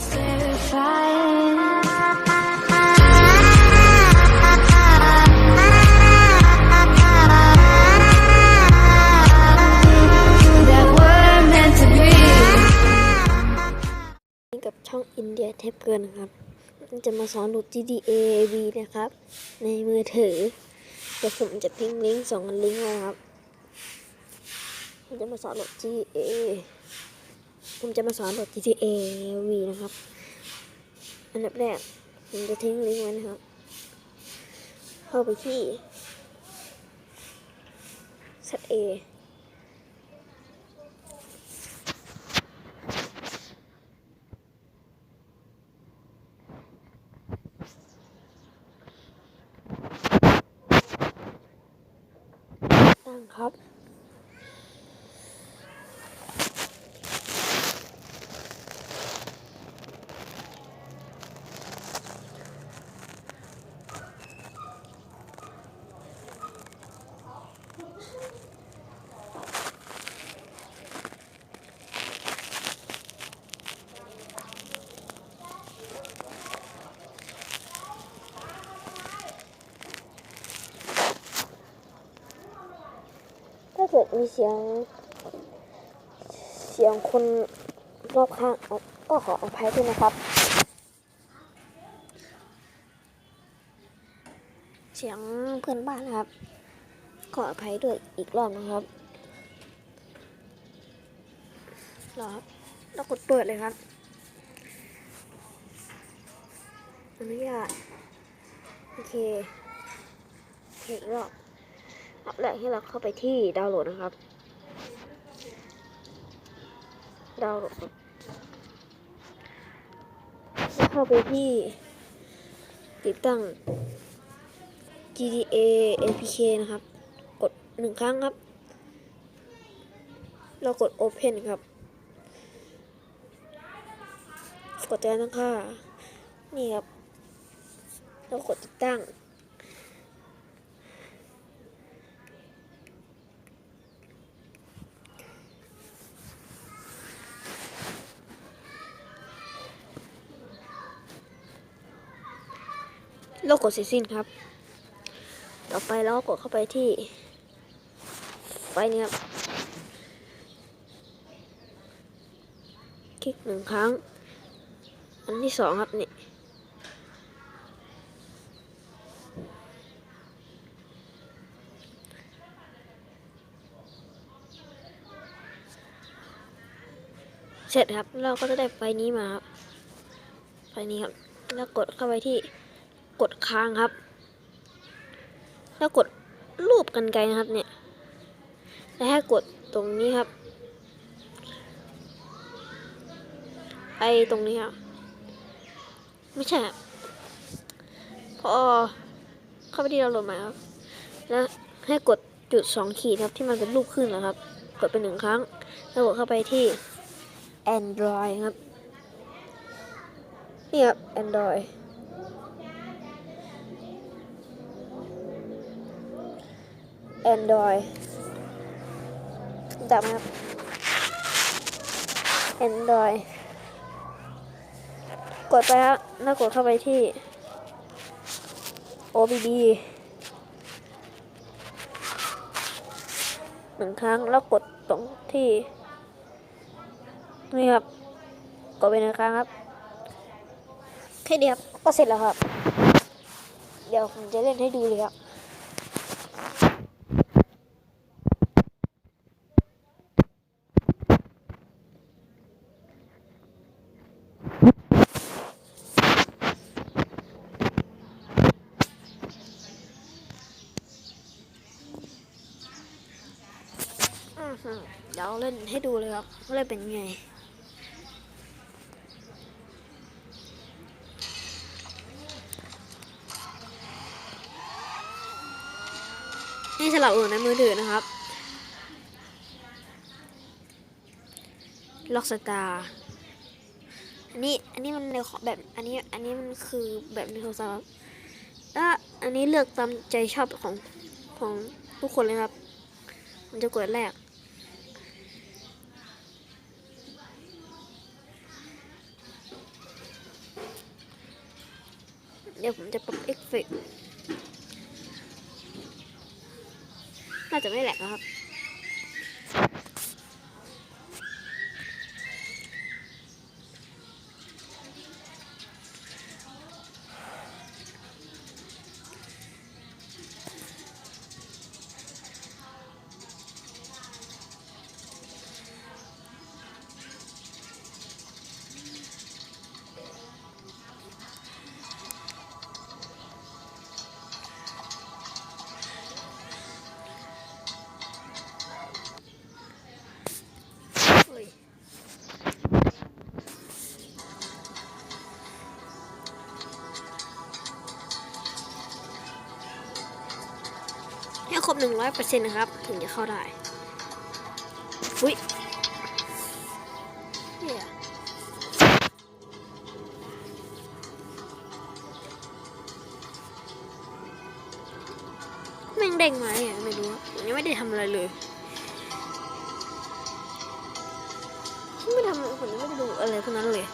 กับช่องอินเดียเทปเกินนะครับ จะมาสอนโหลด GTA V นะครับ ในมือถือเดี๋ยวผมจะทิ้งลิงก์สองลิงก์นะครับ จะมาสอนโหลด GTA ผมจะมาสอนโหลด GTA V นะครับ อันดับแรก ผมจะทิ้งลิงก์ไว้นะครับ เข้าไปที่ ZA ตั้งครับ มีเสียง เสียงคนรอบข้างก็ขออภัยด้วยนะครับ เสียงเพื่อนบ้านนะครับ ขออภัยด้วยอีกรอบนะครับรอครับแล้วกดเปิดเลยครับอนุญาตโอเค โอเคอีกรอบ อันแรกให้เราเข้าไปที่ดาวน์โหลดนะครับ ดาวน์โหลดแล้วเข้าไปที่ ติดตั้ง GTA APK นะครับ กดหนึ่งครั้งครับ เรากด Open ครับ กดแจ้งตั้งค่า นี่ครับ เรากดติดตั้ง โลกกดเสร็จสิ้นครับ ต่อไปเรากดเข้าไปที่ ไฟนี้ครับ คลิกหนึ่งครั้ง อันที่สองครับนี่เสร็จครับ เราก็จะได้ไฟนี้มาครับ ไฟนี้ครับ แล้วกดเข้าไปที่ กดค้างครับ แล้วกดรูปกันไกลนะครับเนี่ย แล้วให้กดตรงนี้ครับ ไอตรงนี้ครับ ไม่ใช่ครับพอเข้าไปที่เราโหลดม่ครับ แล้วให้กดจุดสองขีดครับที่มันเป็นรูปขึ้นนะครับ กดไปหนึ่งครั้ง แล้วกดเข้าไปที่ Android ครับ นี่ครับ Android Android จับครับ Android กดไปครับแล้วกดเข้าไปที่ OBB หนึ่งครั้งแล้วกดตรงที่ นี่ครับ กดไปหนึ่งครั้งครับแค่เดียวครับก็เสร็จแล้วครับ เดี๋ยวผมจะเล่นให้ดูเลยครับ อื้อหือ เล่นให้ดูเลยครับว่าเล่นเป็นไงนี่สลับอยู่ในมือถือนะครับ ล็อกสตาร์อันนี้อันนี้มันในแบบอันนี้อันนี้มันคือแบบในโทรศัพท์แล้วอันนี้เลือกตามใจชอบของของทุกคนเลยครับ มันจะกดแรก เดี๋ยวผมจะปรับเอฟเฟกต์น่าจะไม่แหลกนะครับ หนึ่งร้อยเปอร์เซ็นต์นะครับ ถึงจะเข้าได้อุ้ยเฮียแม่งเด้งมาเนี่ยไม่รู้ผมยังไม่ได้ทำอะไรเลยไม่ทำผมยังไม่ได้ดูอะไรพวกนั้นเลย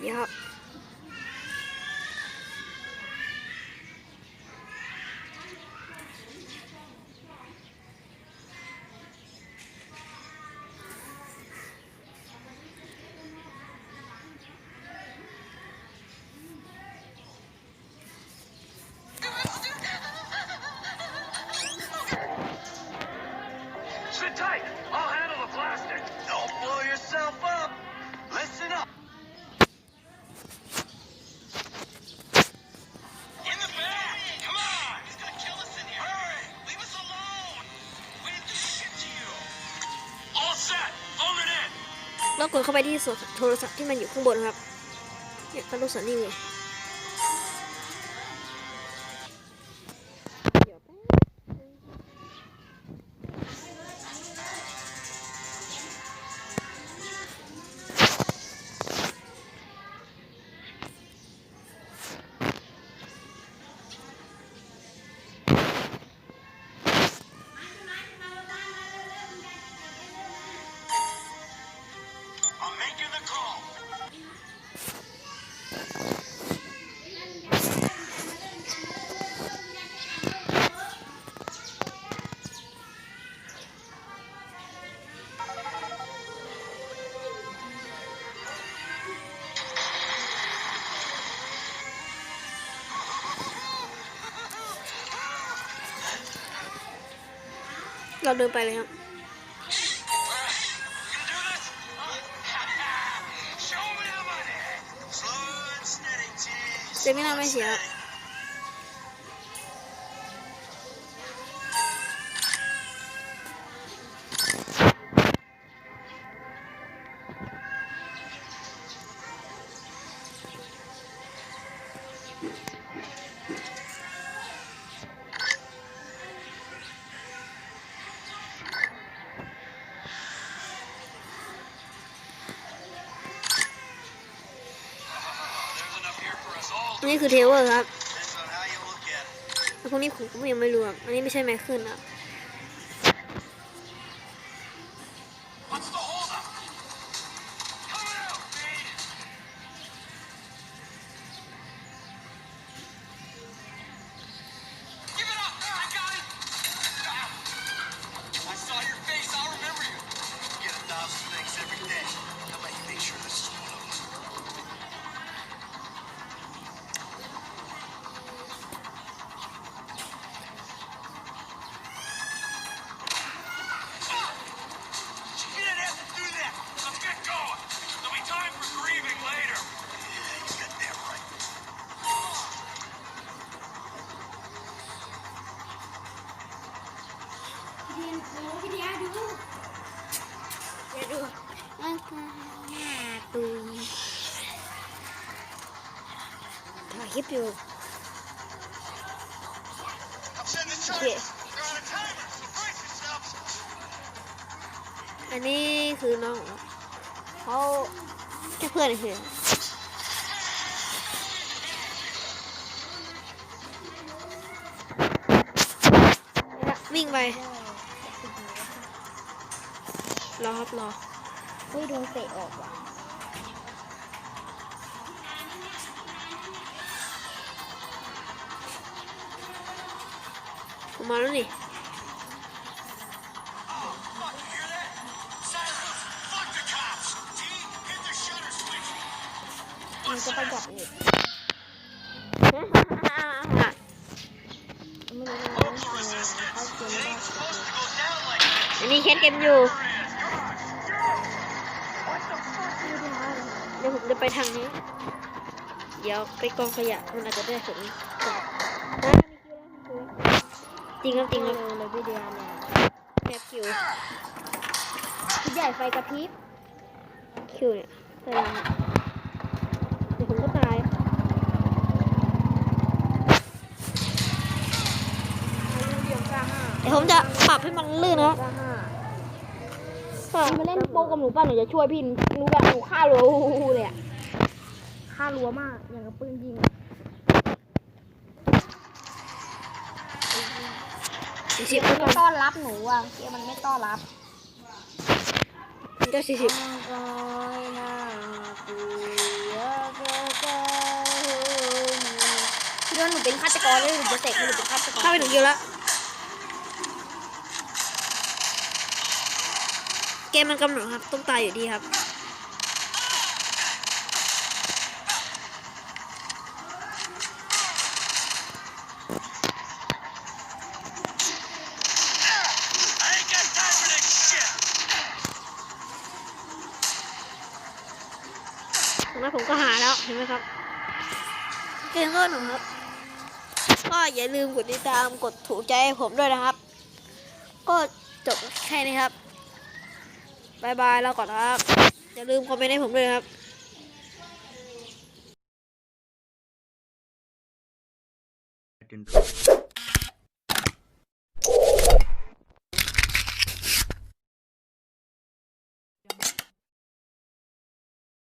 เดี๋ยวครับ Sit แล้วกดเข้าไปที่โทรศัพท์ที่มันอยู่ข้างบนครับเนี่ยก็ลูกศรนี่ไง เราเดินไปเลยครับเซมินาไม่เสีย อันนี้คือเทเวอร์ครับแล้วพวกนี้ผมก็ยังไม่รู้อันนี้ไม่ใช่แมคขึ้นครับ รียนลงวิทยาดูอย่าดูมันคืหน้าตุยถ่ายคลิปอยู่อันนี้คือน้องเขาแค่เพื่อนคือวิ่งไป รอครับรออุ้ยโดนเตะออกว่ะมาแล้วนี่มันก็ไปจับอีกอันนี้เช็นเกมอยู่ จะไปทางนี้ เดี๋ยวไปกองขยะมันอาจจะได้ผลจริงครับจริงครับเลยพี่เดียเนี่ยแคปคิวพี่ใหญ่ไฟกระพริบคิวเนี่ยพลังเดี๋ยวผมก็ตายเดียวกล้าห้าเดี๋ยวผมจะปรับให้มันลื่นนะ ครับกล้าห้าพี่มาเล่นโป๊กกับหนูป่ะหนูจะช่วยพี่หนูแบบหนูฆ่ารัวเลยอะฆ่ารัวมาก อย่างกับปืนยิงสี่สิบมันไม่ต้อนรับหนูอะเกมมันไม่ต้อนรับก็สี่สิบพี่ว่าหนูเป็นฆาตกรเลยหนูจะเสกให้หนูเป็นฆาตกรเข้าไปถึงคิวแล้ว เกมมันกำหนดครับ ต้องตายอยู่ดีครับ แล้วผมก็หาแล้วเห็นไหมครับ เกมก็หนูครับ ก็อย่าลืมกดติดตามกดถูกใจให้ผมด้วยนะครับ ก็จบแค่นี้ครับ บายบายแล้วก่อนครับ อย่าลืมคอมเมนต์ให้ผมด้วยครับ Control.